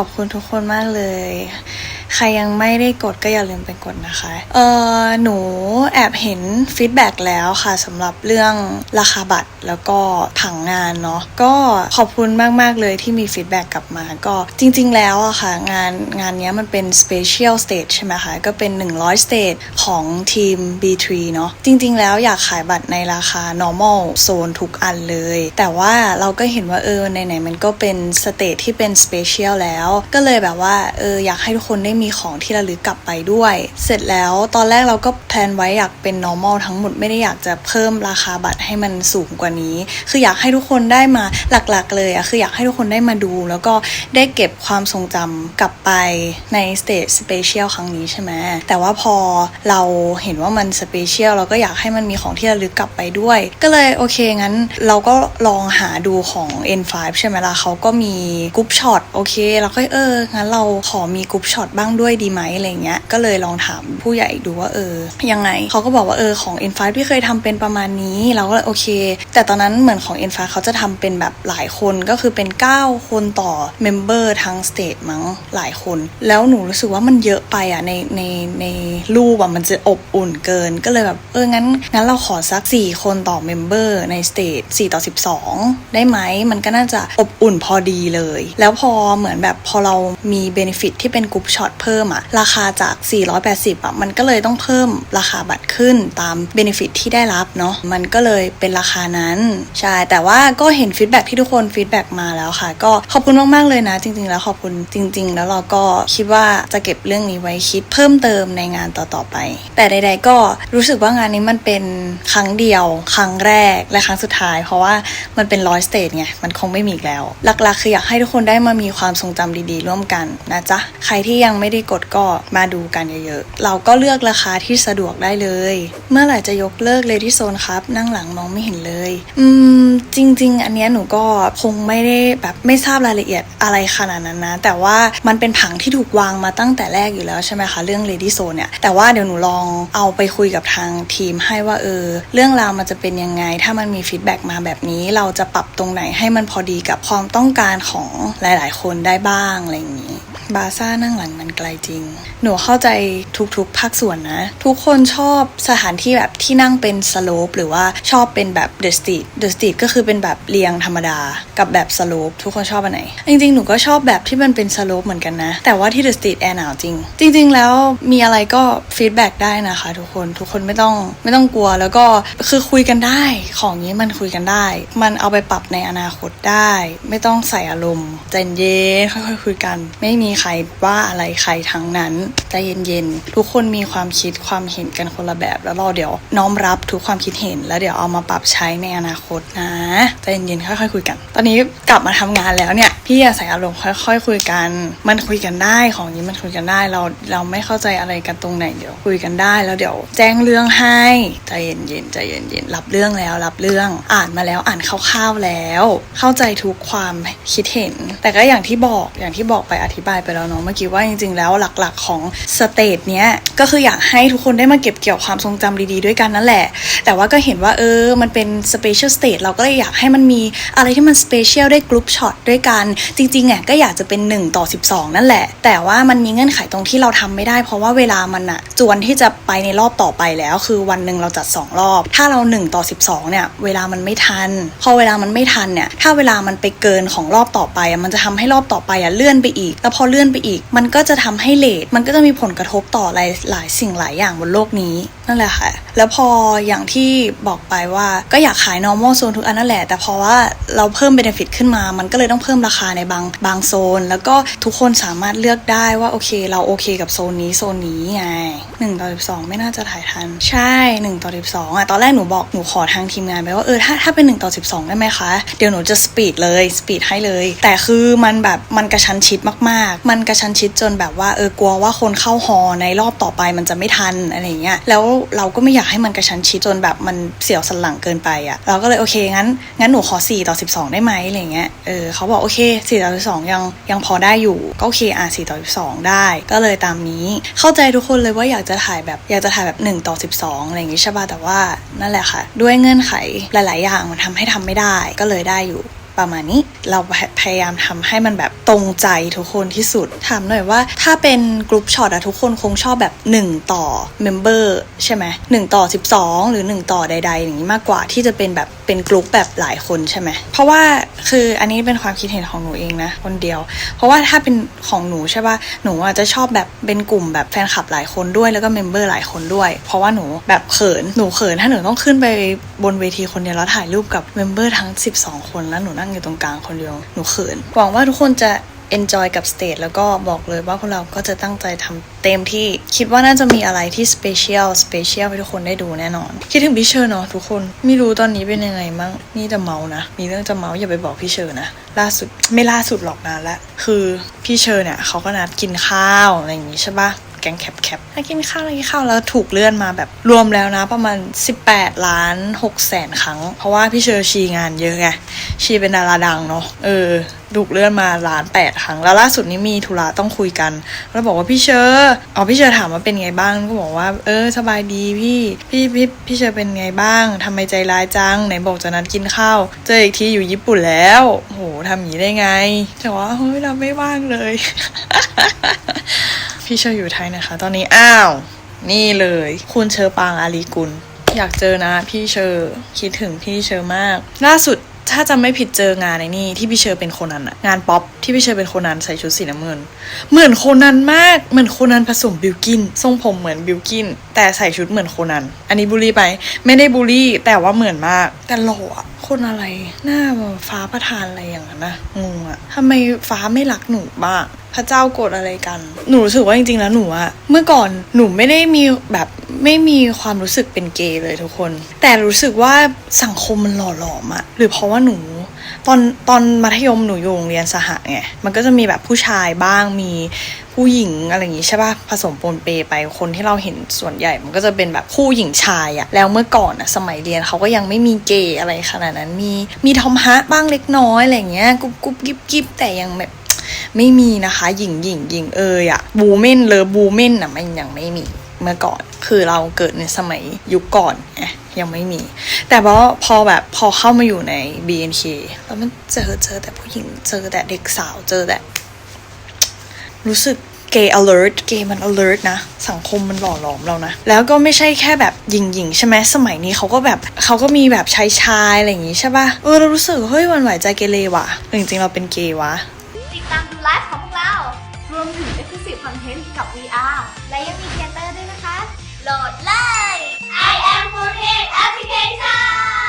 อบคุณทุกคนมากเลย ใครยังไม่ได้กดก็อย่าลืมไปกดนะคะ เออหนูแอบเห็นฟีดแบ็กแล้วค่ะสำหรับเรื่องราคาบัตรแล้วก็ผังงานเนาะก็ขอบคุณมาก ๆ เลยที่มีฟีดแบ็กกลับมา ก็จริง ๆ แล้วอะค่ะ งานงานเนี้ยมันเป็น Special Stage ใช่ไหมคะ ก็เป็น 100 Stage ของทีม B3 เนาะจริง ๆ แล้วอยากขายบัตรในราคา normal zone ทุกอันเลย แต่ว่าเราก็เห็นว่าเออไหนๆมันก็เป็นสเตจที่เป็น Special แล้ว ก็เลยแบบว่าเอออยากให้ทุกคนได้มีของที่ระลึกกลับไปด้วย เสร็จแล้วตอนแรกเราก็แพลนไว้อยากเป็น normal ทั้งหมดไม่ได้อยากจะเพิ่มราคาบัตรให้มันสูงกว่านี้ คืออยากให้ทุกคนได้มาหลักๆ เลยอะคืออยากให้ทุกคนได้มาดู แล้วก็ได้เก็บความทรงจำกลับไปในสเตจสเปเชียลครั้งนี้ใช่ไหมแต่ว่าพอเราเห็นว่ามันสเปเชียลเราก็อยากให้มันมีของที่ระลึกกลับไปด้วย ก็เลยโอเคงั้นเราก็ลองหาดูของ N5 ใช่ไหมล่ะเขาก็มีกรุ๊ปช็อตโอเคเราก็เอองั้นเราขอมีกรุ๊ปช็อตบ้างด้วยดีไหมอะไรเงี้ยก็เลยลองถามผู้ใหญ่ดูว่าเออ ยังไงเขาก็บอกว่าเออของ N5 ที่เคยทำเป็นประมาณนี้เราก็เลยโอเค แต่ตอนนั้นเหมือนของ N5 เขาจะทำเป็นแบบหลายคนก็คือเป็น 9 คนต่อเมมเบอร์ทั้งสเตจมั้งหลายคน แล้วหนูรู้สึกว่ามันเยอะไปอะในในในรูปอะมันจะอบอุ่นเกินก็เลยแบบเอองั้นงั้นเราขอสัก 4 คนต่อเมมเบอร์ในสเตจ4ต่อ 12 ได้ไหมมันก็น่าจะอบอุ่นพอดีเลย แล้วพอเหมือนแบบพอเรามีเบนฟิตที่เป็นกรุ๊ปช็อตเพิ่มอะราคาจาก 480อะมันก็เลยต้องเพิ่มราคาบัตรขึ้นตามเบนฟิตที่ได้รับเนาะมันก็เลยเป็นราคานั้นใช่แต่ว่าก็เห็นฟีดแบ็ที่ทุกคนฟีดแบ็มาแล้วค่ะ ก็ขอบคุณมาก ๆ เลยนะ จริง ๆ แล้วขอบคุณจริง ๆ แล้วเราก็คิดว่าจะเก็บเรื่องนี้ไว้คิดเพิ่มเติมในงานต่อ ๆ ไป แต่ใด ๆ ก็รู้สึกว่างานนี้มันเป็นครั้งเดียว ครั้งแรกและครั้งสุดท้าย เพราะว่ามันเป็นร้อยสเตจไงมันคงไม่มีอีกแล้ว หลัก ๆ คืออยากให้ทุกคนได้มามีความทรงจำดี ๆ ร่วมกันนะจ๊ะใครที่ยังไม่ไม่ได้กดก็มาดูกันเยอะๆ เราก็เลือกราคาที่สะดวกได้เลย เมื่อไหร่จะยกเลิกเลยที่โซนครับ นั่งหลังมองไม่เห็นเลย อืม จริง ๆ อันเนี้ยหนูก็คงไม่ได้แบบไม่ทราบรายละเอียดอะไรขนาดนั้นนะ แต่ว่ามันเป็นผังที่ถูกวางมาตั้งแต่แรกอยู่แล้วใช่ไหมคะ เรื่อง Lady Zone เนี่ย แต่ว่าเดี๋ยวหนูลองเอาไปคุยกับทางทีมให้ว่าเออ เรื่องราวมันจะเป็นยังไง ถ้ามันมีฟีดแบ็กมาแบบนี้ เราจะปรับตรงไหนให้มันพอดีกับความต้องการของหลาย ๆ คนได้บ้างอะไรอย่างนี้ บาซ่านั่งหลังมันไกลจริง หนูเข้าใจทุกๆ ภาคส่วนนะ ทุกคนชอบสถานที่แบบที่นั่งเป็นสโลปหรือว่าชอบเป็นแบบเดอะสตรีทเดอะสตรีทก็คือเป็นแบบเรียงธรรมดา กับแบบสโลปทุกคนชอบอันไหน จริงๆ หนูก็ชอบแบบที่มันเป็นสโลปเหมือนกันนะ แต่ว่าที่เดอะสตรีทแอร์หนาวจริง จริง ๆ แล้วมีอะไรก็ฟีดแบ็กได้นะคะทุกคนทุกคนไม่ต้องไม่ต้องกลัวแล้วก็คือคุยกันได้ ของนี้มันคุยกันได้ มันเอาไปปรับในอนาคตได้ ไม่ต้องใส่อารมณ์ใจเย็นค่อยๆคุยกัน ไม่มีใครว่าอะไรใครทั้งนั้นใจเย็นๆทุกคนมีความคิดความเห็นกันคนละแบบ แล้วเราเดี๋ยวน้อมรับทุกความคิดเห็น แล้วเดี๋ยวเอามาปรับใช้ในอนาคตนะใจเย็นๆค่อยๆคุยกัน ตอนนี้กลับมาทำงานแล้วเนี่ยพี่อาใส่อารมณ์ค่อยๆคุยกัน มันคุยกันได้ของนี้มันคุยกันได้เราเราไม่เข้าใจอะไรกันตรงไหนเดี๋ยวคุยกันได้แล้วเดี๋ยว แจ้งเรื่องให้ใจเย็นๆใจเย็นๆรับเรื่องแล้วรับเรื่อง อ่านมาแล้วอ่านคร่าวๆแล้ว เข้าใจทุกความคิดเห็น แต่ก็อย่างที่บอกอย่างที่บอกไปอธิบายไปแล้วเนาะเมื่อกี้ว่าจริงๆแล้วหลักๆของสเตจเนี้ยก็คืออยากให้ทุกคนได้มาเก็บเกี่ยวความทรงจำดีๆด้วยกันนั่นแหละ แต่ว่าก็เห็นว่าเออมันเป็นสเปเชียลสเตจเราก็เลยอยากให้มันมีอะไรที่มันสเปเชียลได้กรุ๊ปช็อตด้วยกัน จริงๆอะก็อยากจะเป็น 1 ต่อ 12 นั่นแหละ แต่ว่ามันมีเงื่อนไขตรงที่เราทำไม่ได้ เพราะว่าเวลามันอะจวนที่จะไปในรอบต่อไปแล้ว คือวันหนึ่งเราจัด 2 รอบ ถ้าเรา 1 ต่อ 12 เนี่ย เวลามันไม่ทัน พอเวลามันไม่ทันเนี่ยถ้าเวลามันไปเกินของรอบต่อไปอะมันจะทำให้รอบต่อไปอะเลื่อนไปอีก แล้วพอเลื่อนไปอีก มันก็จะททำให้เลทมันก็จะมีผลกระทบต่อหลายหลายสิ่งหลายอย่างบนโลกนี้นั่นแหละค่ะ แล้วพออย่างที่บอกไปว่าก็อยากขาย normal zone ทุกอันนั่นแหละ แต่พราะว่าเราเพิ่ม benefit ขึ้นมา มันก็เลยต้องเพิ่มราคาในบางบางโซน แล้วก็ทุกคนสามารถเลือกได้ว่าโอเค เราโอเคกับโซนนี้โซนนี้ไง1ต่อ12 ไม่น่าจะถ่ายทัน ใช่1ต่อ12อะตอนแรกหนูบอกหนูขอทางทีมงานไปว่าเออถ้าถ้าเป็น1ต่อ12 ได้ไหมคะ เดี๋ยวหนูจะสปีดเลยสปีดให้เลย แต่คือมันแบบมันกระชั้นชิดมากๆ มันกระชั้นชิดจนแบบว่าเออกลัวว่าคนเข้าฮอในรอบต่อไปมันจะไม่ทันอะไรเงี้ยแล้วเราก็ไม่อยากให้มันกระชั้นชิดจนแบบมันเสียวสันหลังเกินไปอะเราก็เลยโอเคงั้นงั้นหนูขอ 4 ต่อ 12 ได้ไหมอะไรเงี้ยเออเขาบอกโอเค 4 ต่อ 12 ยังยังพอได้อยู่ก็โอเคอะ4ต่อ 12 ได้ ก็เลยตามนี้ เข้าใจทุกคนเลยว่าอยากจะถ่ายแบบอยากจะถ่ายแบบ1ต่อ 12อะไรอย่างงี้ใช่ป่ะแต่ว่านั่นแหละค่ะ ด้วยเงื่อนไขหลาย ๆ อย่างมันทำให้ทำไม่ได้ก็เลยได้อยู่ ประมาณนี้ เราพยายามทำให้มันแบบตรงใจทุกคนที่สุดถามหน่อยว่า ถ้าเป็นกลุ่มช็อตอะทุกคนคงชอบแบบ 1 ต่อเมมเบอร์ใช่ไหม1ต่อ 12 หรือ 1 ต่อใด ๆ อย่างนี้มากกว่าที่จะเป็นแบบเป็นกลุ่มแบบหลายคนใช่ไหมเพราะว่าคืออันนี้เป็นความคิดเห็นของหนูเองนะคนเดียว เพราะว่าถ้าเป็นของหนูใช่ป่ะหนูอาจจะชอบแบบเป็นกลุ่มแบบแฟนคลับหลายคนด้วยแล้วก็เมมเบอร์หลายคนด้วย เพราะว่าหนูแบบเขินหนูเขินถ้าหนูต้องขึ้นไปบนเวทีคนเดียวแล้วถ่ายรูปกับเมมเบอร์ทั้ง 12 คนแล้วหนูนั่งอยู่ตรงกลางคนเดียวหนูเขินหวังว่าทุกคนจะ enjoy กับสเตจแล้วก็บอกเลยว่าพวกเราก็จะตั้งใจทำเต็มที่คิดว่าน่าจะมีอะไรที่ special special ให้ทุกคนได้ดูแน่นอน คิดถึงพี่เชอร์เนาะทุกคน ไม่รู้ตอนนี้เป็นยังไงมั่งนี่จะเมานะ มีเรื่องจะเมาอย่าไปบอกพี่เชอร์นะ ล่าสุดไม่ล่าสุดหรอกนานละ คือพี่เชอร์เนี่ยเขาก็นัดกินข้าวอะไรอย่างงี้ใช่ปะ กงแคบแคบให้กินข้าวอะไรกินข้าวแล้วถูกเลื่อนมาแบบรวมแล้วนะประมาณ 18 ล้าน6แสนครั้ง เพราะว่าพี่เชอร์ชีงานเยอะไงชีเป็นดาราดังเนาะเออถูกเลื่อนมาล้านแปดครั้ง แล้วล่าสุดนี้มีธุระต้องคุยกัน แล้วบอกว่าพี่เชอร์อ๋อพี่เชอร์ถามว่าเป็นไงบ้างก็บอกว่า เออ สบายดีพี่พี่พี่พี่เชอร์เป็นไงบ้างทำไมใจร้ายจังไหนบอกจะนัดกินข้าวเจออีกทีอยู่ญี่ปุ่นแล้วโหทำอย่างนี้ได้ไงแต่ว่าเฮ้ยเราไม่ว่างเลย พี่เชอร์อยู่ไทยนะคะ ตอนนี้อ้าว นี่เลย คุณเชอปางอาลีกุล อยากเจอนะพี่เชอร์คิดถึงพี่เชอร์มาก ล่าสุดถ้าจำไม่ผิดเจองานในนี่ที่พี่เชอร์เป็นโคนนันอะงานป๊อปที่พี่เชอร์เป็นโคนนันใส่ชุดสีน้ำเงิน เหมือนโคนันมากเหมือนโคนันผสมบิวกินทรงผมเหมือนบิวกิน แต่ใส่ชุดเหมือนโคนัน อันนี้บูลลี่ไป ไม่ได้บูลลี่ แต่ว่าเหมือนมาก แต่หล่ออะคนอะไร หน้าแบบฟ้าประทานอะไรอย่างนั้นนะงงอะทำไมฟ้าไม่รักหนูบ้าง พระเจ้าโกดอะไรกัน หนูรู้สึกว่าจริงๆแล้วหนูอะเมื่อก่อนหนูไม่ได้มีแบบไม่มีความรู้สึกเป็นเกย์เลยทุกคน แต่รู้สึกว่าสังคมมันหล่อหลอมอะหรือเพราะว่าหนูตอนตอนมัธยมหนูอยู่โรงเรียนสหะไง มันก็จะมีแบบผู้ชายบ้าง มีผู้หญิงอะไรอย่างงี้ใช่ป่ะ ผสมปนเปไป คนที่เราเห็นส่วนใหญ่ มันก็จะเป็นแบบคู่หญิงชายอะแล้วเมื่อก่อนอะสมัยเรียนเขาก็ยังไม่มีเกย์อะไรขนาดนั้น มีมีทอมฮะบ้างเล็กน้อยอะไรอย่างเงี้ย กุ๊บกุ๊บกิ๊บกิ๊บแต่ยังแบบ ไม่มีนะคะ หญิงหญิงหญิงเอยอะบูเมนเลยบูเมนอะมันยังไม่มีเมื่อก่อน คือเราเกิดในสมัยยุคก่อนไงยังไม่มี แต่ว่าพอแบบพอเข้ามาอยู่ใน BNK แล้วมันเจอเจอแต่ผู้หญิงเจอแต่เด็กสาวเจอแต่รู้สึกเกย์ alert เกย์มัน alert นะ สังคมมันหล่อหลอมเรานะ แล้วก็ไม่ใช่แค่แบบหญิงหญิงๆใช่ไหมสมัยนี้เขาก็แบบเขาก็มีแบบชายชายอะไรอย่างงี้ใช่ป่ะ เออเรารู้สึกเฮ้ยวันไหวใจเกเรว่ะ จริงๆเราเป็นเกย์วะ ติดตามดูไลฟ์ของพวกเรา รวมถึง Exclusive Content กับ VR และยังมีเทเตอร์ด้วยนะคะ โหลดเลย I am f o r t application